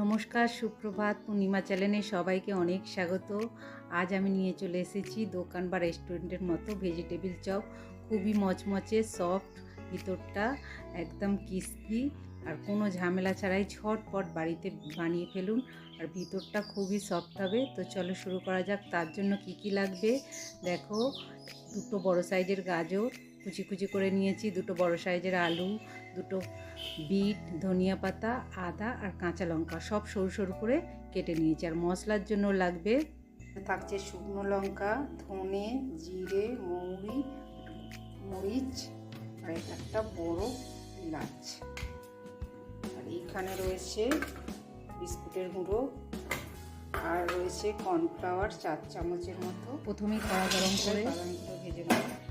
নমস্কার, সুপ্রভাত, পূর্ণিমা চ্যানেলে সবাইকে অনেক স্বাগত। আজ আমি নিয়ে চলে এসেছি দোকান বা রেস্টুরেন্টের মতো ভেজিটেবিল চপ। খুবই মচমচে, সফট, ভিতরটা একদম কিস্পি আর কোনো ঝামেলা ছাড়াই ঝটপট বাড়িতে বানিয়ে ফেলুন। আর ভিতরটা খুবই সফট হবে। তো চলো শুরু করা যাক। তার জন্য কি কি লাগবে? দেখো, দুটো বড় সাইজের গাজর কুচি কুচি করে নিয়েছি। দুটো বড় সাইজের আলু দুটো বিট ধনিয়া পাতা আদা আর কাঁচা লঙ্কা সব সরু সরু করে কেটে নিয়েছি। আর মশলার জন্য লাগবে থাকছে শুকনো লঙ্কা ধনে জিরে মৌরি মরিচ আর একটা বড় এলাচ। আর এইখানে রয়েছে বিস্কুটের গুঁড়ো আর রয়েছে কর্নফ্লাওয়ার চার চামচের মতো। প্রথমেই কড়া গরম করে ভেজে নেব।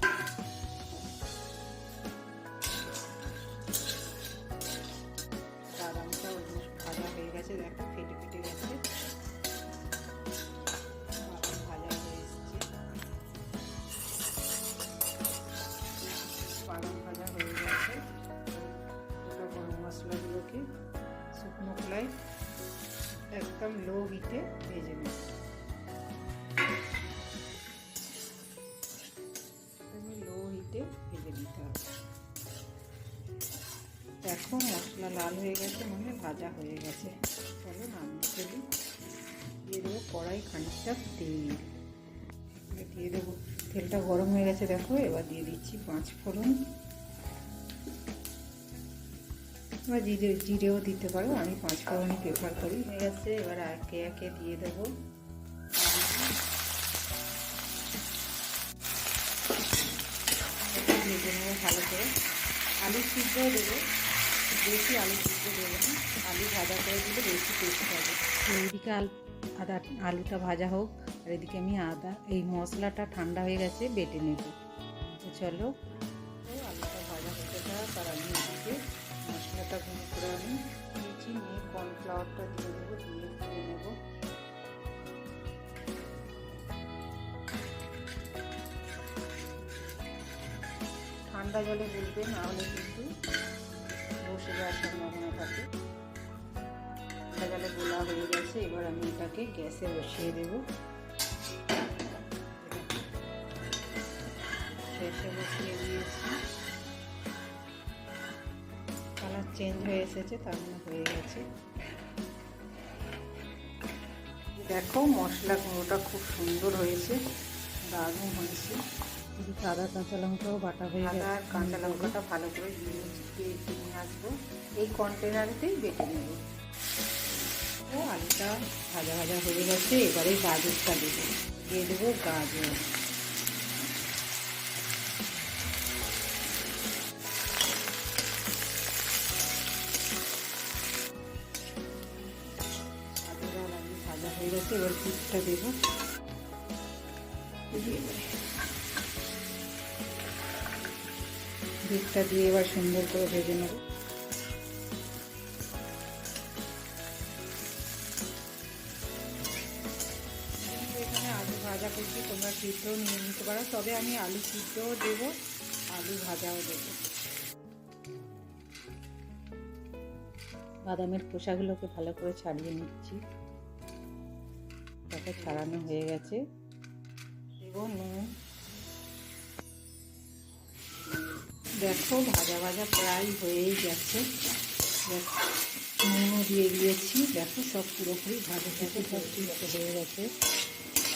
একদম লো হিটে ভেজে নেব। লো হিটে ভেজে নিতে হবে। দেখো মশলা লাল হয়ে গেছে মানে ভাজা হয়ে গেছে। চলো নামিয়ে ফেলি। দিয়ে দেবো কড়াই খানিকটা তেল। দিয়ে দেবো, তেলটা গরম হয়ে গেছে দেখো, এবার দিয়ে দিচ্ছি পাঁচ ফোড়ন। এবার জিরে, জিরেও দিতে পারো, আমি পাঁচ ফোড়নই প্রেফার করি। হয়ে গেছে, এবার একে একে দিয়ে দেবো। নেব ভালো করে। আলু সিদ্ধও দেবো, বেশি আলু সিদ্ধ দেবো আলু ভাজা করে দিলে বেশি টেস্ট হবে এইদিকে আদা, আলুটা ভাজা হোক, আর এদিকে আমি আদা, এই মশলাটা ঠান্ডা হয়ে গেছে, বেটে নেব। চলো আলুটা ভাজা হতে থাক আর আমি এদিকে মশলাটা গুঁড়ো করে আমি নিয়েছি নিয়ে কর্নফ্লাওয়ারটা দিয়ে দেবো, দিয়ে দিয়ে নেব। ঠান্ডা জলে না হলে কিন্তু বসে যাওয়ার সম্ভাবনা থাকে। ঠান্ডা জলে গোলা হয়ে গেছে, এবার আমি এটাকে গ্যাসে বসিয়ে দেবো। গ্যাসে বসিয়ে দিয়েছি। চেঞ্জ হয়ে এসেছে তার মানে হয়ে গেছে। দেখো মশলা গুঁড়োটা খুব সুন্দর হয়েছে দারুণ হয়েছে। আদা কাঁচা লঙ্কাও বাটা হয়ে গেছে। আর কাঁচা লঙ্কাটা ভালো করে দিয়ে নিয়ে আসব। এই কন্টেনারেতেই বেটে নেব। ও আলুটা ভাজা ভাজা হয়ে গেছে এবারে গাজরটা দেবো। দিয়ে দেবো গাজর। এবার দুধটা দেবো। দুধটা দিয়ে এবার সুন্দর করে ভেজে নেব। এখানে আলু ভাজা করছি, তোমরা সিদ্ধও নিয়ে নিতে পারো। তবে আমি আলু সিদ্ধও দেবো, আলু ভাজাও দেবো। বাদামের খোসাগুলোকে ভালো করে ছাড়িয়ে নিচ্ছি। তাকে ছাড়ানো হয়ে গেছে। এবং নুন। দেখো, ভাজা ভাজা প্রায় হয়েই গেছে। নুনও দিয়ে দিয়েছি। দেখো, সব পুরোপুরি ভাজা থেকে সব সিদ্ধ হয়ে গেছে।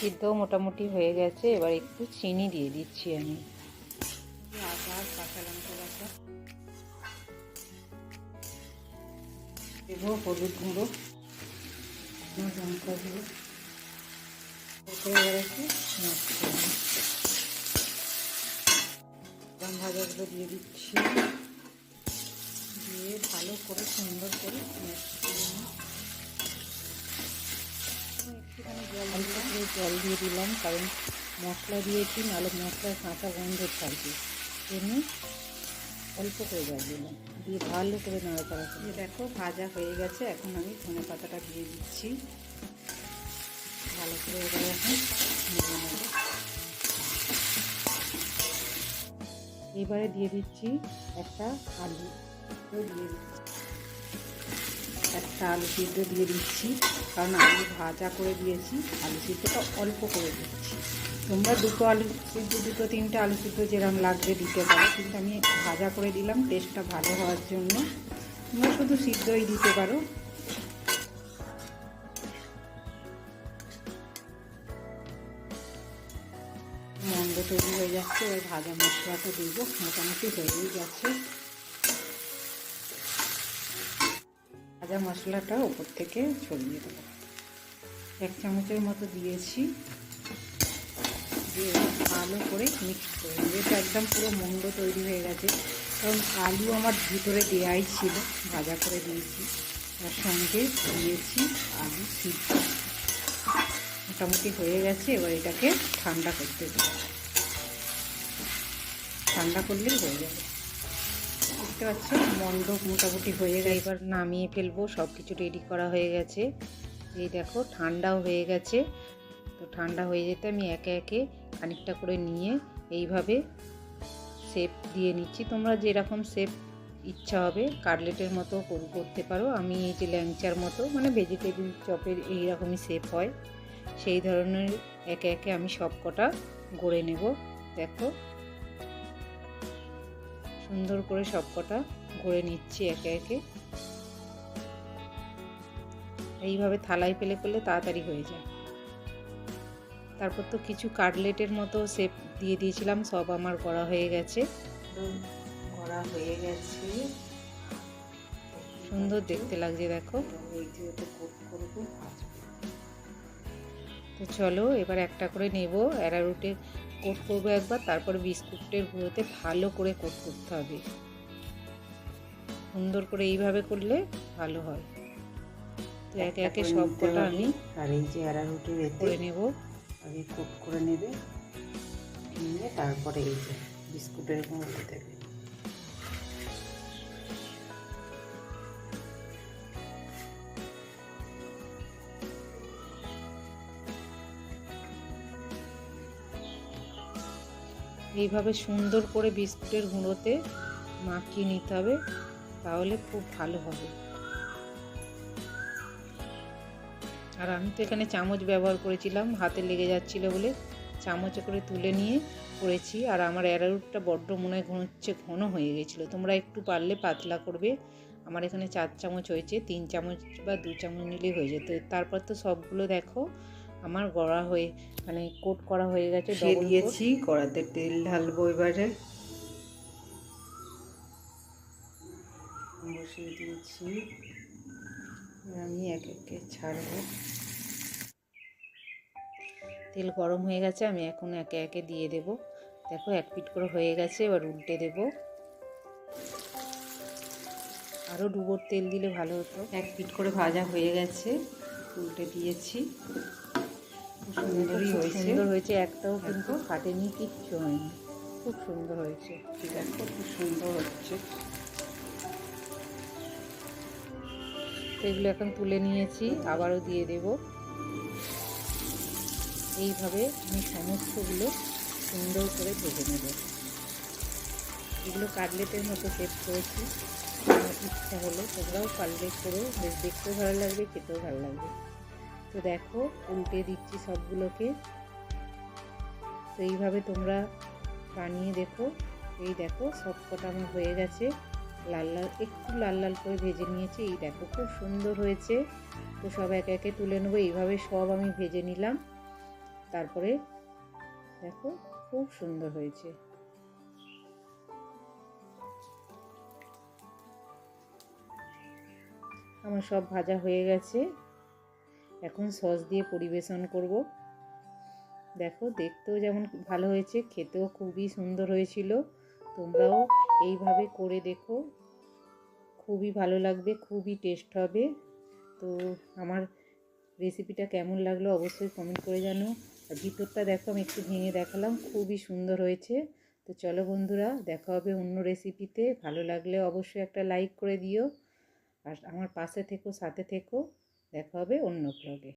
সিদ্ধ মোটামুটি হয়ে গেছে। এবার একটু চিনি দিয়ে দিচ্ছি আমি। আদা কাঁচা লঙ্কা বাটা। দেবো হলুদ গুঁড়ো। লঙ্কা গুঁড়ো। দিয়ে দিচ্ছি দিয়ে ভালো করে সুন্দর করে একটুখানি জল করে জল দিয়ে দিলাম কারণ মশলা দিয়েছি নাহলে মশলার কাঁচা গন্ধ থাকবে জন্য অল্প করে জল দিলাম দিয়ে ভালো করে নাড়াচাড়া করে দেখো, ভাজা হয়ে গেছে। এখন আমি ধনে পাতাটা দিয়ে দিচ্ছি। ভালো করে এবারে এখন এবারে দিয়ে দিচ্ছি একটা আলু। দিয়ে দিচ্ছি। একটা আলু সিদ্ধ দিয়ে দিচ্ছি, কারণ আলু ভাজা করে দিয়েছি। আলু সিদ্ধটা অল্প করে দিচ্ছি। তোমরা দুটো আলু সিদ্ধ, দুটো, তিনটে আলু সিদ্ধ যেরকম লাগবে দিতে পারো। কিন্তু আমি ভাজা করে দিলাম টেস্টটা ভালো হওয়ার জন্য। তোমরা শুধু সিদ্ধই দিতে পারো। তৈরি হয়ে যাচ্ছে। এবার ভাজা মশলাটা দিব। মোটামুটি হয়েই গেছে। ভাজা মশলাটা ওপর থেকে ছড়িয়ে দেবো। এক চামচের মতো দিয়েছি। দিয়ে ভালো করে মিক্স করে এটা একদম পুরো মন্দ তৈরি হয়ে গেছে। কারণ আলু আমার ভিতরে দেওয়াই ছিল। ভাজা করে দিয়েছি। তার সঙ্গে দিয়েছি আলু সিদ্ধ। মোটামুটি হয়ে গেছে। এবার এটাকে ঠান্ডা করতে দেবো। ঠান্ডা করলেই হয়ে যাবে। বুঝতে পারছ মন্ড মোটামুটি হয়ে গেছে। এবার নামিয়ে ফেলব সব কিছু রেডি করা হয়ে গেছে। এই দেখো, ঠান্ডাও হয়ে গেছে। তো ঠান্ডা হয়ে যেতে আমি একে একে খানিকটা করে নিয়ে এইভাবে শেপ দিয়ে নিচ্ছি। তোমরা যেরকম শেপ ইচ্ছা হবে কাটলেটের মতো করতে পারো। আমি এই যে ল্যাংচার মতো মানে ভেজিটেবিল চপের এইরকমই শেপ হয়। সেই ধরনের একে একে আমি সব কটা গড়ে নেব। দেখো সুন্দর করে সব কটা গড়ে নিচ্ছি একে একে। এইভাবে থালায় ফেলে করলে তাড়াতাড়ি হয়ে যায়। তারপর তো কিছু কাটলেটের মতো শেপ দিয়ে দিয়েছিলাম সব আমার করা হয়ে গেছে। করা হয়ে গেছে। সুন্দর দেখতে লাগছে দেখো। করব তো চলো এবার একটা করে নেব। অ্যারারুটে কোট করব একবার তারপর বিস্কুটের গুঁড়োতে ভালো করে কোট করতে হবে। সুন্দর করে এইভাবে করলে ভালো হয়। তো একে একে সব কটা আমি আর এই যে অ্যারারুটের এতে করে নেব। আগে কোট করে নেবে নিয়ে তারপরে এই যে বিস্কুটের গুঁড়ো দেবে এইভাবে সুন্দর করে বিস্কুটের গুঁড়োতে মাখিয়ে নিতে হবে, তাহলে খুব ভালো হবে। আর আমি তো এখানে চামচ ব্যবহার করেছিলাম, হাতে লেগে যাচ্ছিল বলে চামচে করে তুলে নিয়ে করেছি, আর আমার অ্যারারুটটা বড্ড মনে হয় হচ্ছে ঘন হয়ে গেছিল। তোমরা একটু পারলে পাতলা করবে, আমার এখানে চার চামচ হয়েছে, তিন চামচ বা দু চামচ নিলেই হয়ে যেত। তারপর তো সবগুলো দেখো আমার গড়া হয়ে মানে কোট করা হয়ে গেছে দিয়েছি কড়াতে তেল ঢালবো এবারে। বসিয়ে দিয়েছি। আমি এক একে ছাড়বো। তেল গরম হয়ে গেছে আমি এখন একে একে দিয়ে দেব। দেখো এক পিট করে হয়ে গেছে এবার উল্টে দেব। আরও ডুবোর তেল দিলে ভালো হতো। এক পিট করে ভাজা হয়ে গেছে উল্টে দিয়েছি। সুন্দর হয়েছে। একটাও কিন্তু ফাটেনি কিচ্ছু হয়নি। খুব সুন্দর হয়েছে ঠিক আছে। খুব সুন্দর হচ্ছে। তো এগুলো এখন তুলে নিয়েছি আবারও দিয়ে দেব। এইভাবে আমি সমস্তগুলো সুন্দর করে ভেজে নেব। এগুলো কাটলেটের মতো সেট করেছি। আমার ইচ্ছা হলো তোমরাও কাটলেট করো বেশ দেখতেও ভালো লাগবে খেতেও ভালো লাগবে। তো দেখো, উল্টে দিচ্ছি সবগুলোকে। তো এইভাবে তোমরা বানিয়ে দেখো। এই দেখো সব কটা আমার হয়ে গেছে। লাল লাল, একটু লাল লাল করে ভেজে নিয়েছি। এই দেখো, খুব সুন্দর হয়েছে। তো সব একে একে তুলে নেব। এইভাবে সব আমি ভেজে নিলাম। তারপরে দেখো, খুব সুন্দর হয়েছে। আমার সব ভাজা হয়ে গেছে। এখন সস দিয়ে পরিবেশন করব। দেখো, দেখতেও যেমন ভালো হয়েছে, খেতেও খুবই সুন্দর হয়েছিল। তোমরাও এইভাবে করে দেখো। খুবই ভালো লাগবে, খুবই টেস্ট হবে। তো আমার রেসিপিটা কেমন লাগল অবশ্যই কমেন্ট করে জানো। আর ভিতরটা দেখো, আমি একটু ভেঙে দেখালাম, খুবই সুন্দর হয়েছে। তো চলো বন্ধুরা, দেখা হবে অন্য রেসিপিতে ভালো লাগলে অবশ্যই একটা লাইক করে দিও। আর আমার পাশে থেকো, সাথে থেকো। দেখা হবে অন্য ব্লগে